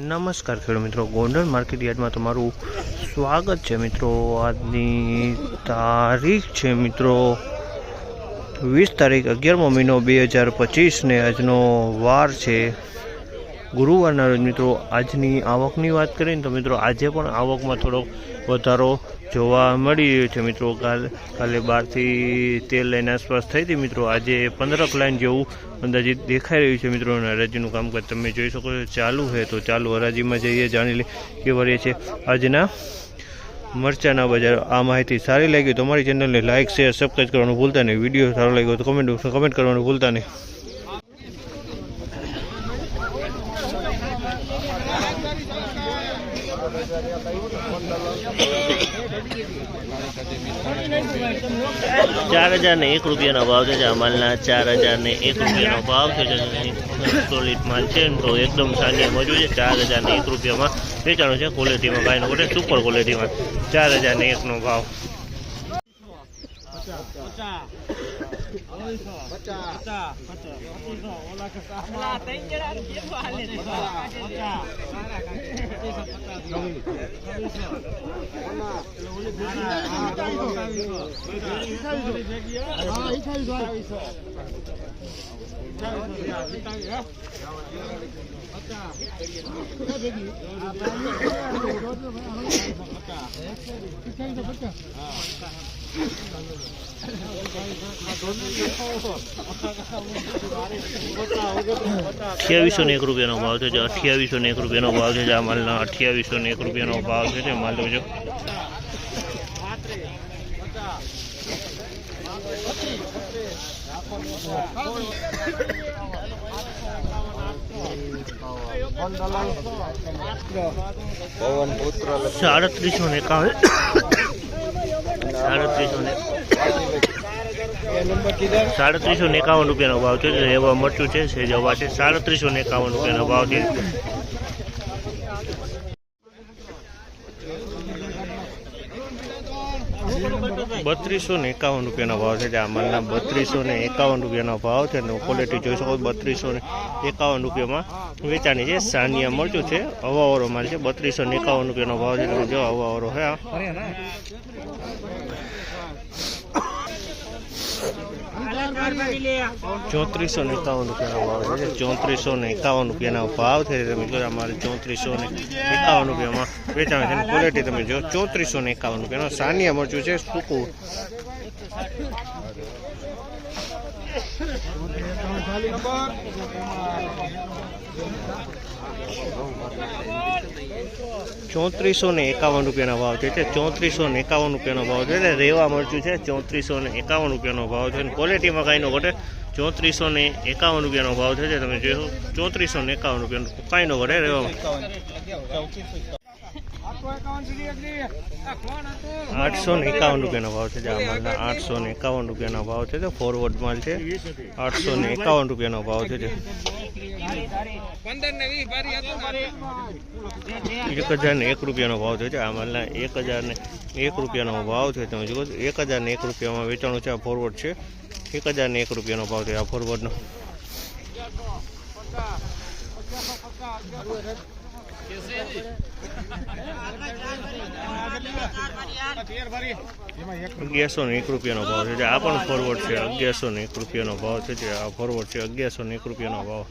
નમસ્કાર ખેડૂત મિત્રો. ગોંડલ માર્કેટ યાર્ડમાં તમારું સ્વાગત છે મિત્રો. આજની તારીખ છે મિત્રો વીસ તારીખ અગિયારમો મહિનો બે હજાર પચીસને આજનો વાર છે. ગુરુવારના રોજ મિત્રો આજની આવકની વાત કરીએ તો મિત્રો આજે પણ આવકમાં થોડોક વધારો જોવા મળી રહ્યો છે. મિત્રો કાલ, કાલે બારથી તેર લઈને આસપાસ થઈ હતી. મિત્રો આજે પંદરક લાઈન જેવું અંદાજિત દેખાઈ રહ્યું છે મિત્રો. અને હરાજીનું કામકાજ તમે જોઈ શકો છો. ચાલુ છે તો ચાલુ હરાજીમાં જઈએ, જાણી લે કે રહે છે આજના મરચાના બજાર, આ માહિતી સારી લાગી તો અમારી ચેનલને લાઇક શેર, સબસ્ક્રાઈબ કરવાનું ભૂલતા નહીં. વીડિયો સારો લાગ્યો તો કમેન્ટ કમેન્ટ કરવાનું ભૂલતા નહીં. ચાર હજાર ને એક રૂપિયાનો ભાવ છે માલના ચાર હજાર ને એક રૂપિયાનો ભાવ છે સોલિડ માલ છે. તો એકદમ સાંજે મજૂર છે, ચાર હજાર ને એક રૂપિયામાં વેચાણું છે ક્વોલિટીમાં ભાઈનો કોટે સુપર ક્વોલિટીમાં ચાર હજાર ને એકનો ભાવ. પચાસ પચાસ 이사이도 벗겨. અઠ્યાવીસો ને એક રૂપિયાનો ભાવ છે, જે અઠ્યાવીસો ને એક રૂપિયાનો ભાવ છે આ માલના અઠ્યાવીસો ને એક રૂપિયાનો ભાવ છે તે માલ જો સાડત્રીસો ને એકાવન. સાડત્રીસો ને સાડત્રીસો ને એકાવન રૂપિયાનો ભાવ છે એવા મરચું છે સેજવા છે સાડત્રીસો ને એકાવન રૂપિયાનો ભાવ છે. બત્રીસો ને એકાવન રૂપિયાનો ભાવ છે આ માલના બત્રીસો ને એકાવન રૂપિયાનો ભાવ છે, અને ક્વોલિટી જોઈ શકો બત્રીસો ને એકાવન રૂપિયામાં વેચાણી છે, સાનિયા મરચું છે, હવાવાળો માલ છે, બત્રીસો ને એકાવન રૂપિયાનો ભાવ છે જો હવાવાળો હે આ. ચોત્રીસો ને એકાવન રૂપિયાનો ભાવ છે. ચોત્રીસો ને એકાવન રૂપિયાનો ભાવ છે તમે જો અમારે ચોત્રીસો ને એકાવન રૂપિયામાં વેચાણ છે. ક્વોલિટી તમે જો ચોત્રીસો ને એકાવન રૂપિયાનો સાનિયા મરચું છે. સૂકું. ચોત્રીસો ને એકાવન રૂપિયાનો ભાવ છે તે ચોત્રીસો ને એકાવન રૂપિયાનો ભાવ છે એટલે રેવા મરચું છે ચોત્રીસો ને એકાવન રૂપિયાનો ભાવ છે અને ક્વોલિટીમાં કાંઈ નો ઘટે ચોત્રીસો ને એકાવન રૂપિયાનો ભાવ છે તમે જોયો ચોત્રીસો ને એકાવન રૂપિયાનો કાંઈ નો ઘટે રેવામાં. આઠસો ને એકાવન રૂપિયાનો ભાવ છે આ માલના આઠસો ને એકાવન રૂપિયાનો ભાવ છે તે ફોરવર્ડ માલ છે. આઠસો ને એકાવન રૂપિયાનો ભાવ છે એક હજાર ને એક રૂપિયાનો ભાવ છે આ માલના એક હજાર ને એક રૂપિયાનો ભાવ છે. તમે જુઓ એક હજાર ને એક રૂપિયામાં વેચાણું છે આ ફોરવર્ડ છે. એક હજાર ને એક રૂપિયાનો ભાવ છે આ ફોરવર્ડનો અગિયારસો ને એક રૂપિયાનો ભાવ છે. જે આ પણ ફોરવર્ડ છે. અગિયારસો ને એક રૂપિયાનો ભાવ છે. જે આ ફોરવર્ડ છે, અગિયારસો ને એક રૂપિયાનો ભાવ.